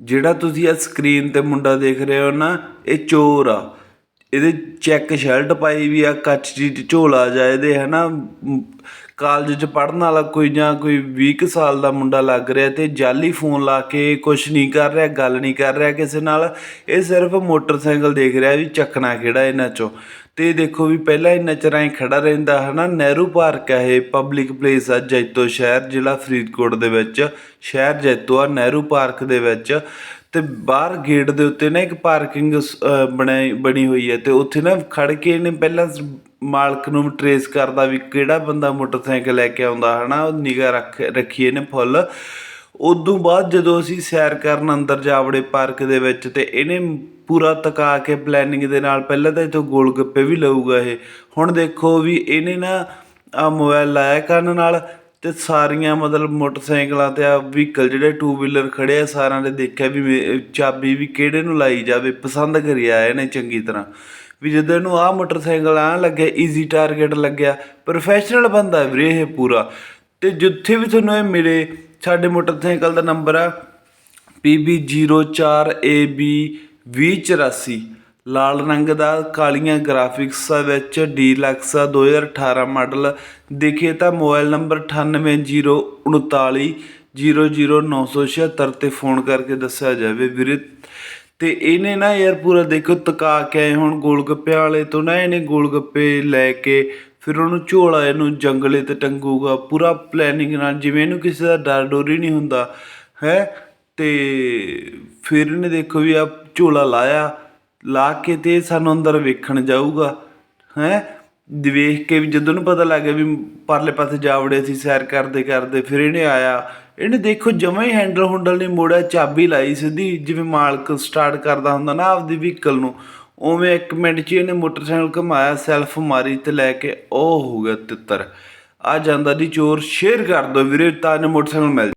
ਜਿਹੜਾ ਤੁਸੀਂ ਆ ਸਕਰੀਨ ਤੇ ਮੁੰਡਾ ਦੇਖ ਰਹੇ ਹੋ ਨਾ ਇਹ ਚੋਰ ਆ। ਇਹਦੇ ਚੈੱਕ ਸ਼ਰਟ ਪਾਈ ਵੀ ਆ ਕੱਚ ਦੀ ਝੋਲਾ ਜਾ ਇਹਦੇ ਹਨਾ? ਮ, ਕਾਲਜ ਚ ਪੜਨ ਵਾਲਾ ਕੋਈ ਜਾਂ ਕੋਈ 20 ਕੁ ਸਾਲ ਦਾ ਮੁੰਡਾ ਲੱਗ ਰਿਹਾ ਤੇ ਜਾਲੀ ਫੋਨ ਲਾ ਕੇ ਕੁਛ ਨਹੀਂ ਕਰ ਰਿਹਾ ਗੱਲ ਨਹੀਂ ਕਰ ਰਿਹਾ ਕਿਸੇ ਨਾਲ। ਇਹ ਸਿਰਫ ਮੋਟਰਸਾਈਕਲ ਦੇਖ ਰਿਹਾ ਵੀ ਚੱਕਣਾ ਕਿਹੜਾ ਇਹਨਾਂ ਚੋਂ। ਤੇ ਦੇਖੋ ਵੀ ਪਹਿਲਾਂ ਇਹਨਾਂ ਚਿਰਾਂ ਹੀ ਖੜਾ ਰਹਿੰਦਾ ਹਨਾ? ਨਹਿਰੂ ਪਾਰਕ ਹੈ ਇਹ ਪਬਲਿਕ ਪਲੇਸ ਆ ਜੈਤੋ ਸ਼ਹਿਰ ਜ਼ਿਲ੍ਹਾ ਫਰੀਦਕੋਟ ਦੇ ਵਿੱਚ। ਸ਼ਹਿਰ ਜੈਤੋ ਆ ਨਹਿਰੂ ਪਾਰਕ ਦੇ ਵਿੱਚ। ਤੇ ਬਾਹਰ ਗੇਟ ਦੇ ਉੱਤੇ ਨਾ ਇੱਕ ਪਾਰਕਿੰਗ ਬਣਾਈ, ਬਣੀ ਹੋਈ ਹੈ ਤੇ ਉੱਥੇ ਨਾ ਖੜ ਕੇ ਇਹਨੇ ਪਹਿਲਾਂ ਮਾਲਕ ਨੂੰ ਟਰੇਸ ਕਰਦਾ ਵੀ ਕਿਹੜਾ ਬੰਦਾ ਮੋਟਰਸਾਈਕਲ ਲੈ ਕੇ ਆਉਂਦਾ, ਹਨਾ? ਉਹ ਨਿਗਾਹ ਰੱਖ, ਰੱਖੀ ਇਹਨੇ ਫੁੱਲ ਉਦੋਂ ਬਾਅਦ ਜਦੋਂ ਅਸੀਂ ਸੈਰ ਕਰਨ ਅੰਦਰ ਜਾ ਵੜੇ ਪਾਰਕ ਦੇ ਵਿੱਚ ਤੇ ਇਹਨੇ ਪੂਰਾ ਤਕਾ ਕੇ ਪਲੈਨਿੰਗ ਦੇ ਨਾਲ ਪਹਿਲਾਂ ਤਾਂ ਇਥੋਂ ਗੋਲ ਗੱਪੇ ਵੀ ਲਊਗਾ ਇਹ। ਹੁਣ ਦੇਖੋ ਵੀ ਇਹਨੇ ਨਾ ਆ ਮੋਬਾਈਲ ਲਾਇਆ ਕਰਨ ਨਾਲ ਤੇ ਸਾਰੀਆਂ ਮਤਲਬ ਮੋਟਰਸਾਈਕਲਾਂ ਤੇ ਆ ਵਹੀਕਲ ਜਿਹੜੇ ਟੂ ਵੀਲਰ ਖੜੇ ਆ, ਸਾਰਿਆਂ ਨੇ ਦੇਖਿਆ ਵੀ ਮੇ- ਚਾਬੀ ਵੀ ਕਿਹੜੇ ਨੂੰ ਲਾਈ ਜਾਵੇ, ਪਸੰਦ ਕਰੀ ਆਇਆ ਇਹਨੇ ਚੰਗੀ ਤਰ੍ਹਾਂ। ਵੀ ਜਦੋਂ ਇਹਨੂੰ ਆਹ ਮੋਟਰਸਾਈਕਲ ਆਣ ਲੱਗਿਆ ਈਜ਼ੀ ਟਾਰਗੇਟ ਲੱਗਿਆ ਪ੍ਰੋਫੈਸ਼ਨਲ ਬੰਦਾ ਹੈ ਵੀਰੇ ਇਹ ਪੂਰਾ। ਤੇ ਜਿੱਥੇ ਵੀ ਤੁਹਾਨੂੰ ਇਹ ਮਿਲੇ, ਸਾਡੇ ਮੋਟਰਸਾਈਕਲ ਦਾ ਨੰਬਰ ਆ PB04AB 2084 ਲਾਲ ਰੰਗ ਦਾ ਕਾਲੀਆਂ ਗ੍ਰਾਫਿਕਸ ਦੇ ਵਿੱਚ ਡੀਲਕਸ 2018 ਮਾਡਲ ਦੇਖੇ ਤਾਂ ਮੋਬਾਈਲ ਨੰਬਰ 980930 00976 ਤੇ ਫੋਨ ਕਰਕੇ ਦੱਸਿਆ ਜਾਵੇ ਵੀਰੇ। ਤੇ ਇਹਨੇ ਨਾ ਯਾਰ ਪੂਰਾ ਦੇਖੋ ਤਕਾ ਕੇ ਆਏ ਹੁਣ ਗੋਲ ਵਾਲੇ ਤੋਂ ਨਾ ਇਹਨੇ ਗੋਲਗੱਪੇ ਲੈ ਕੇ ਫਿਰ ਉਹਨੂੰ ਝੋਲਾ ਇਹਨੂੰ ਜੰਗਲੇ ਤੇ ਟੰਗੂਗਾ। ਪੂਰਾ ਪਲੈਨਿੰਗ ਨਾਲ ਜਿਵੇਂ ਇਹਨੂੰ ਕਿਸੇ ਦਾ ਡਰ ਡੋਰ ਹੀ ਨਹੀਂ ਹੁੰਦਾ, ਹੈ? ਤੇ ਫਿਰ ਇਹਨੇ ਦੇਖੋ ਵੀ ਆ ਝੋਲਾ ਲਾਇਆ। ਲਾ ਕੇ ਤੇ ਸਾਨੂੰ ਅੰਦਰ ਵੇਖਣ ਜਾਊਗਾ, ਹੈ? ਵੇਖ ਕੇ ਵੀ ਜਦੋਂ ਨੂੰ ਪਤਾ ਲੱਗ ਗਿਆ ਵੀ ਪਰਲੇ ਪਾਸੇ ਜਾ ਵੜੇ ਸੀ, ਸੈਰ ਕਰਦੇ ਕਰਦੇ ਫਿਰ ਇਹਨੇ ਆਇਆ। ਇਹਨੇ ਦੇਖੋ ਜਮਾ ਹੀ ਹੈਂਡਲ ਹੁੰਡਲ ਨਹੀਂ ਮੋੜਿਆ, ਚਾਬੀ ਲਾਈ ਸਿੱਧੀ, ਜਿਵੇਂ ਮਾਲਕ ਸਟਾਰਟ ਕਰਦਾ ਹੁੰਦਾ ਨਾ ਆਪਦੀ ਵਹੀਕਲ ਨੂੰ। ਉਵੇਂ ਇੱਕ ਮਿੰਟ 'ਚ ਹੀ ਇਹਨੇ ਮੋਟਰਸਾਈਕਲ ਘਮਾਇਆ ਸੈਲਫ ਮਾਰੀ ਤੇ ਲੈ ਕੇ ਉਹ ਹੋ ਗਿਆ ਤਿੱਤਰ। ਆ ਜਾਂਦਾ ਦੀ ਚੋਰ, ਸ਼ੇਅਰ ਕਰ ਦੋ ਵੀਰੇ, ਤਾਂ ਇਹਨੂੰ ਮੋਟਰਸਾਈਕਲ ਮਿਲ